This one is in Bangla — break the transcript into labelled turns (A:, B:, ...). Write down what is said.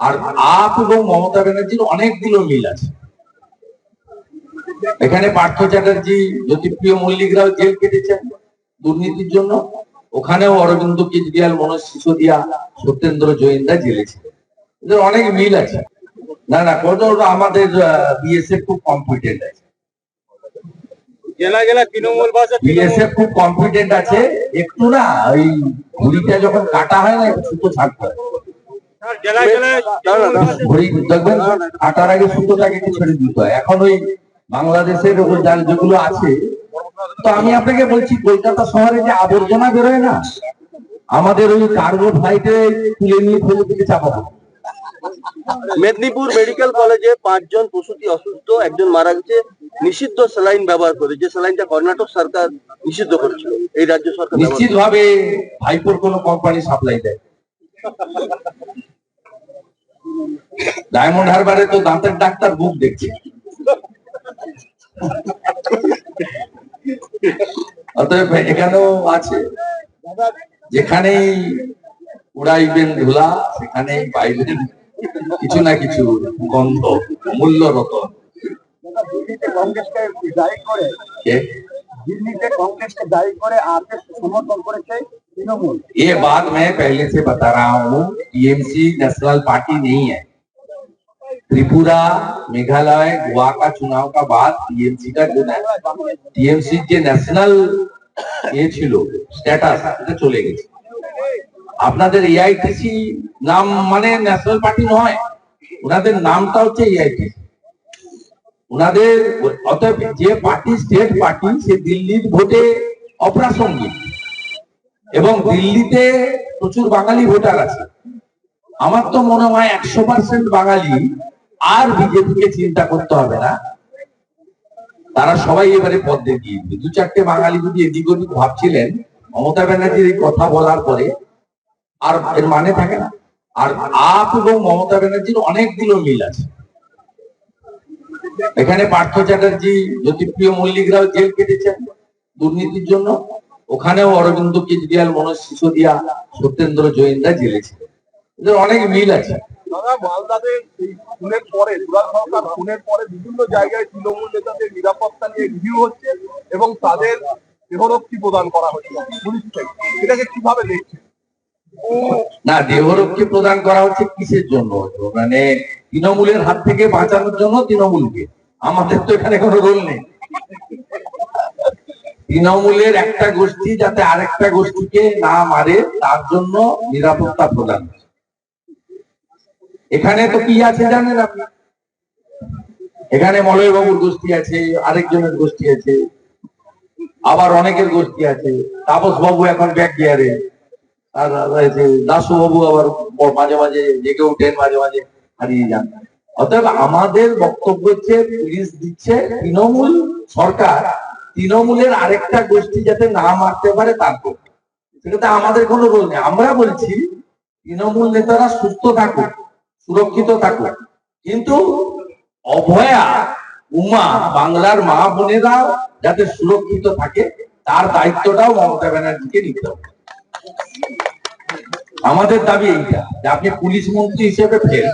A: আর আপ এবং মমতা ব্যানার্জির অনেকগুলো মিল আছে। এখানে পার্থ চ্যাটার্জি জ্যোতিপ্রিয় মল্লিকরাও জেল কেটেছেন দুর্নীতির জন্য। ওখানেও অরবিন্দ কেজরিওয়াল মনোজ সিসোদিয়া সত্যেন্দ্র জৈনরা জেলে ছিল এদের অনেক মিল আছে। না না কোনো আমাদের বিএসএফ খুব কম্পিটেন্ট আছে।
B: জেলা জেলা তৃণমূল ভাষা
A: বিএসএফ খুব কনফিডেন্ট আছে। একটু না ওই ঘুড়িটা যখন কাটা হয় না একটু সুতো ছাড়তে হয়
B: জেলা জেলায় তৃণমূল ভাষা-
A: ঘড়ি দেখবেন কাটার আগে সুতোটাকে ছেড়ে দিতে হয় এখন ওই বাংলাদেশের যেগুলো আছে তো আমি আপনাকে বলছি কলকাতা শহরে যে আবর্জনা বেরোয় না আমাদের ওই কার্গো ফ্লাইটে তুলে নিয়ে ফেলে দিকে চাপাবো
C: মেদিনীপুর মেডিকেল কলেজে পাঁচজন প্রসূতি অসুস্থ একজন মারা গেছে। নিষিদ্ধ স্যালাইন ব্যবহার করে যে স্যালাইনটা কর্ণাটক সরকার নিষিদ্ধ করেছিল এই রাজ্য সরকার ব্যবহার
A: নিশ্চিত ভাবে ভাইপোর কোন কোম্পানি সাপ্লাই দেয়। ডায়মন্ড হারবারে তো দাঁতের ডাক্তার বুক দেখছে অতএব এখানেও আছে যেখানেই উড়াইবেন ধুলা সেখানেই পাইবেন কিছু না কিছু গন্ধ মূল্যরত
D: দিল্লিতে কংগ্রেসকে দায়ী করে
A: কে
D: দিল্লিতে কংগ্রেসকে দায়ী করে আরএস সমর্থন করেছে তৃণমূল
A: ये बात मैं पहले से बता रहा हूँ टीएमसी नेशनल पार्टी नहीं है त्रिपुरा मेघालय गोवा का चुनाव का बाद टीएमसी का जो টিএমসি যে ন্যাশনাল এ ছিল স্ট্যাটাস এটা চলে গেছে আপনাদের এআইটিসি নাম মানে ন্যাশনাল পার্টি নয় ওনাদের নামটা হচ্ছে এআইটিসি ওনাদের অতএব যে পার্টি স্টেট পার্টি সে দিল্লির ভোটে অপ্রাসঙ্গিক এবং দিল্লিতে প্রচুর বাঙালি ভোটার আছে আমার তো মনে হয় একশো পার্সেন্ট বাঙালি আর বিজেপিকে চিন্তা করতে হবে না। তারা সবাই এবারে পদ দিবে দু চারটে বাঙালি যদি এদিক ওদিক ভাবছিলেন, মমতা ব্যানার্জির এই কথা বলার পরে আর এর মানে থাকে না। আর আপ এবং মমতা ব্যানার্জির অনেকগুলো মিল আছে। এখানে পার্থ চ্যাটার্জি, জ্যোতিপ্রিয় মল্লিকরাও জেল কেটেছেন দুর্নীতির জন্য। ওখানেও অরবিন্দ কেজরিওয়াল, মনোজ সিসোদিয়া, সত্যেন্দ্র জৈনরা জেলে ছিল এদের অনেক মিল আছে।
D: মালদাতে এই খুনের পরে সরকার খুনের পরে বিভিন্ন জায়গায় তৃণমূল নেতাদের নিরাপত্তা নিয়ে রিভিউ হচ্ছে এবং তাদের প্রদান করা হচ্ছে পুলিশ থেকে। এটাকে কীভাবে
A: না, দেহরক্ষী প্রদান করা হচ্ছে কিসের জন্য? মানে তৃণমূলের হাত থেকে বাঁচানোর জন্য তৃণমূলকে। আমাদের তো এখানে কোনো রোল নেই। তৃণমূলের একটা গোষ্ঠী যাতে আরেকটা গোষ্ঠীকে না মারে, তার জন্য নিরাপত্তা প্রদান এখানে তো কি আছে জানেন আপনি? এখানে মলয় বাবুর গোষ্ঠী আছে, আরেকজনের গোষ্ঠী আছে, আবার অনেকের গোষ্ঠী আছে। তাপস বাবু এখন ব্যাক গিয়ারে আর দাসু বাবু আবার মাঝে মাঝে জেগে উঠেন মাঝে মাঝে হারিয়ে যান। অতএব আমাদের বক্তব্য হচ্ছে, পুলিশ দিচ্ছে তৃণমূল সরকার, তৃণমূলের আরেকটা গোষ্ঠী যাতে না মারতে পারে তার সেটাতে আমাদের কোনো রোল নেই। আমরা বলছি, তৃণমূল নেতারা সুস্থ থাকুক। সুরক্ষিত থাকুক। কিন্তু অভয়া, উমা, বাংলার মা বোনেরা যাতে সুরক্ষিত থাকে, তার দায়িত্বটাও মমতা ব্যানার্জিকে নিতে হবে। আমাদের দাবি এইটা, যে আপনি পুলিশ মন্ত্রী হিসেবে ফের